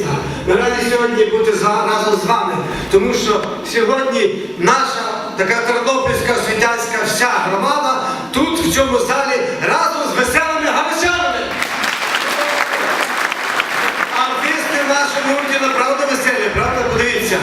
Христа. Ми раді сьогодні бути разом з вами, тому що сьогодні наша така тернопільська світянська вся громада тут, в цьому залі, разом з веселими галичанами. Артисти в нашому веселі, правда, подивіться.